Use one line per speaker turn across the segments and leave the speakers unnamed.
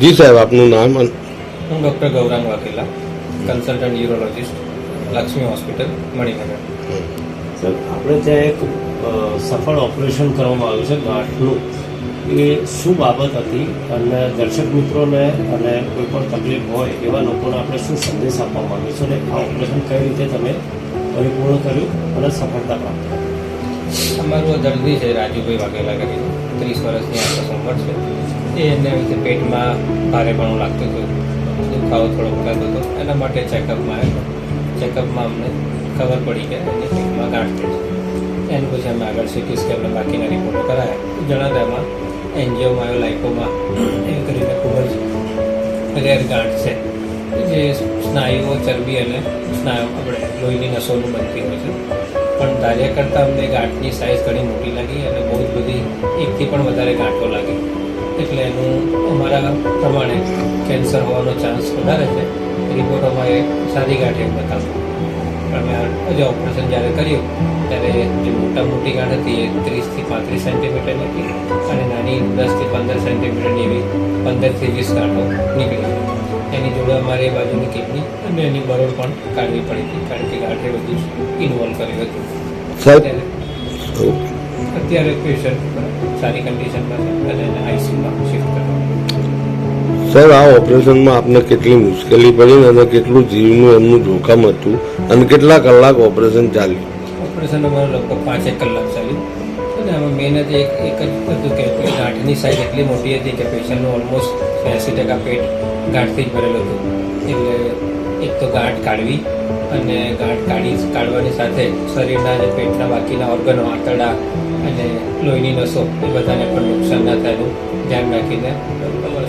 જી સાહેબ આપનું નામ અને
હું doctor Gaurang Vaghela consultant urologist Laxmi hospital Maninagar.
Sir આપણે ત્યાં એક સફળ ઓપરેશન કરવામાં આવ્યું છે ગાંઠનું. એ શું બાબત હતી અને દર્શક મિત્રોને અને કોઈ પણ તકલીફ હોય એવા લોકોને આપણે શું સંદેશ આપવા માંગીએ છીએ અને આ ઓપરેશન કઈ રીતે તમે પરિપૂર્ણ કર્યું અને સફળતા પ્રાપ્ત કરી?
અમારું દર્દી છે રાજુભાઈ વાઘેલા કરીને ત્રીસ વર્ષની આસપાસ ઉંમર છે. એને રીતે પેટમાં ભારેપણું લાગતું હતું. દુખાવો થોડો ઉઠાતો હતો. એના માટે ચેકઅપમાં આવ્યો ચેકઅપમાં અમને ખબર પડી કે એને પેટમાં ગાંઠ થઈ એનું પછી અમે આગળ સિટી સ્કેનને બાકીના રિપોર્ટો કરાયા. જણાવ્યામાં આવ્યો લાઇકોમાં એ કરીને ખૂબ જ રેર ગાંઠ છે. જે સ્નાયુઓ, ચરબી અને સ્નાયુ આપણે લોહીની નસોનું બનતી હોય છે. પણ ધાર્યા કરતાં અમને ગાંઠની સાઇઝ ઘણી મોટી લાગી અને બહુ જ બધી એકથી પણ વધારે ગાંઠો લાગી. એટલે એનું અમારા પ્રમાણે કેન્સર હોવાનો ચાન્સ વધારે છે. રિપોર્ટ અમારે સાદી ગાંઠે એવું બતાવ્યું અમે હજુ ઓપરેશન જ્યારે કર્યું ત્યારે જે મોટા મોટી ગાંઠ હતી એ ત્રીસથી પાંત્રીસ સેન્ટીમીટરની હતી અને નાની દસથી પંદર સેન્ટીમીટરની એવી પંદરથી વીસ ગાંઠો નીકળી. એની જોડે અમારે એ બાજુની કિડની અને એની બરોડ પણ કાઢવી પડી હતી કારણ કે ગાંઠે બધું ઇન્વોલ્વ કર્યું હતું.
સાહેબ
અત્યારે પેશન્ટ સારી કન્ડિશનમાં છે અને આઈસીયુમાં શિફ્ટ કરવા.
સર આ ઓપરેશનમાં આપને કેટલી મુશ્કેલી પડી અને કેટલું જીવનું એમનું જોખમ હતું? અને કેટલા કલાક ઓપરેશન ચાલ્યું?
ઓપરેશન અમારું લગભગ પાંચેક કલાક ચાલ્યું. અને આમાં મેન જ એક એક જ હતું કે ગાંઠની સાઈઝ એટલી મોટી હતી કે પેશન્ટનું ઓલમોસ્ટ એંસી ટકા પેટ ગાંઠથી જ ભરેલું હતું. એટલે એક તો ગાંઠ કાઢવી અને ગાંઠ કાઢી કાઢવાની સાથે શરીરના જે પેટના બાકીના ઓર્ગનો આંતરડા અને લોહીની નસો એ બધાને પણ નુકસાન ના થાય એનું ધ્યાન રાખીને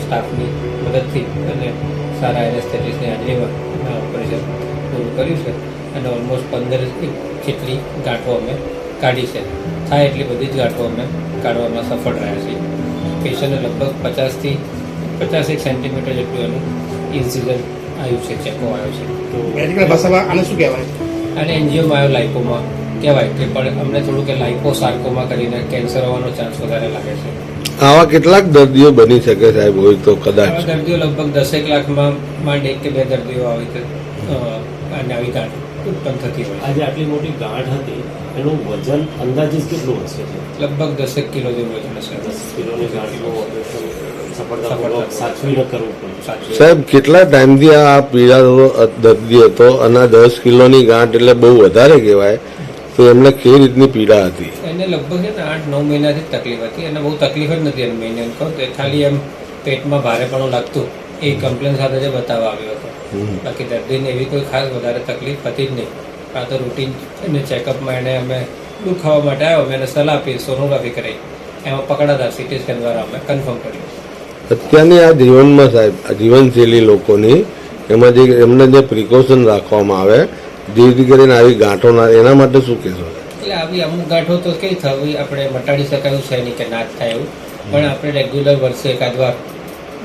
સ્ટાફની મદદથી અને સારા એનેસ્થેટિસ્ટની હાજરીમાં ઓપરેશન પૂરું કર્યું છે. અને ઓલમોસ્ટ પંદર જેટલી ગાંઠો અમે કાઢી છે. થાય એટલી બધી જ ગાંઠો અમે કાઢવામાં સફળ રહ્યા છીએ. પેશન્ટને લગભગ પચાસથી પચાસેક સેન્ટીમીટર જેટલું એનું ઇન્સિઝન આવ્યું છે ચેકો આવ્યો છે. તો
મેડિકલ ભાષામાં આને શું કહેવાય?
અને એન્જિયોમાયો લાઇકોમાં કહેવાય કે પણ અમને થોડું કે લાઇકો સાર્કોમાં કરીને કેન્સર હોવાનો ચાન્સ વધારે લાગે છે.
આવા કેટલાક દર્દીઓ બની શકે સાહેબ હોય તો કદાચ.
દર્દીઓ લગભગ દસેક લાખમાં માંડ એક કે બે દર્દીઓ આવી કે અને આવી ગાંઠ ઉત્પન્ન થતી હોય
આજે આટલી મોટી ગાંઠ હતી એનું વજન અંદાજિત કેટલું હશે?
લગભગ દસેક કિલો જેવું વજન હશે.
દસ કિલોની ગાંઠનું કરવું
સાહેબ કેટલા ટાઈમથી આ પીડા દર્દી હતો અને દસ કિલોની ગાંઠ એટલે બહુ વધારે કહેવાય. તો એમને કેવી રીતની પીડા હતી?
એને લગભગ છે ને આઠ નવ મહિનાથી તકલીફ હતી. અને બહુ તકલીફ જ નથી એને મહિને કહું તો. ખાલી એમ પેટમાં ભારેપણું લાગતું. એ કમ્પ્લેન સાથે જ બતાવવા આવ્યો હતો. બાકી દર્દીને એવી કોઈ ખાસ વધારે તકલીફ હતી જ નહીં. આ તો રૂટીન એને ચેકઅપમાં એને અમે દુખાવા માટે આવ્યો. અમે એને સલાહ આપી સોનોગ્રાફી કરી એમાં પકડાતા સિટી સ્કેન દ્વારા અમે કન્ફર્મ કર્યું.
અત્યારની આ જીવનમાં સાહેબ આ જીવનશૈલી લોકોની એમાં જે એમને જે પ્રિકોશન રાખવામાં આવે જેથી કરીને આવી ગાંઠો ના એના માટે શું કહેશો?
એટલે આવી અમુક ગાંઠો તો કઈ થવી આપણે મટાડી શકાયું છે નહીં કે ના થાય એવું. પણ આપણે રેગ્યુલર વર્ષે એકાદ વાર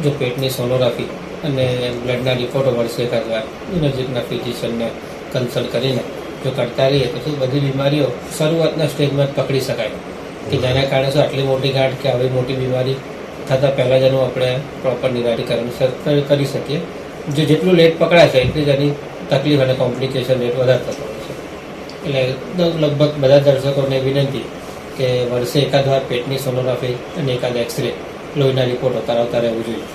જો પેટની સોનોગ્રાફી અને બ્લડના રિપોર્ટો વર્ષે એકાદ વાર નજીકના ફિઝિશિયનને કન્સલ્ટ કરીને જો કરતા રહીએ તો શું બધી બીમારીઓ શરૂઆતના સ્ટેજમાં જ પકડી શકાય. કે જેના કારણે શું આટલી મોટી ગાંઠ કે આવી મોટી બીમારી થતાં પહેલાં જ એનું આપણે પ્રોપર નિરાકરણ કરી શકીએ. જો જેટલું લેટ પકડાય છે એટલી જ એની તકલીફ અને કોમ્પ્લિકેશન રેટ વધારે થતો હોય છે. એટલે લગભગ બધા દર્શકોને વિનંતી કે વર્ષે એકાદ વાર પેટની સોનોગ્રાફી અને એકાદ એક્સરે લોહીના રિપોર્ટો કરાવતા રહેવું જોઈએ.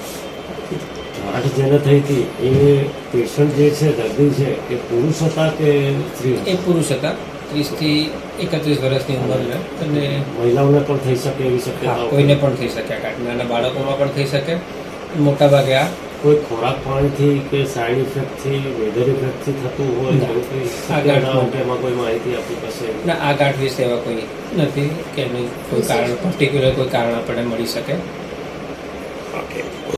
ગાંઠ જેને થઈ હતી એ પેશન્ટ જે છે દર્દી છે એ પુરુષ હતા કે સ્ત્રી
એ પુરુષ હતા. ત્રીસથી એકત્રીસ વર્ષની ઉંમરના અને
મહિલાઓને પણ થઈ શકે એવી શક્યતા
કોઈને પણ થઈ શકે નાના બાળકોમાં પણ થઈ શકે. મોટાભાગે આ
કોઈ ખોરાક પાણીથી કે સાઈડ ઇફેક્ટથી વેધર ઇફેક્ટથી થતું હોય એમાં કોઈ માહિતી આપણી પાસે
ના આ ગાંઠ વિશે એવા કોઈ નથી કે એનું કોઈ કારણ પર્ટિક્યુલર કોઈ કારણ આપણને મળી શકે.
ઓકે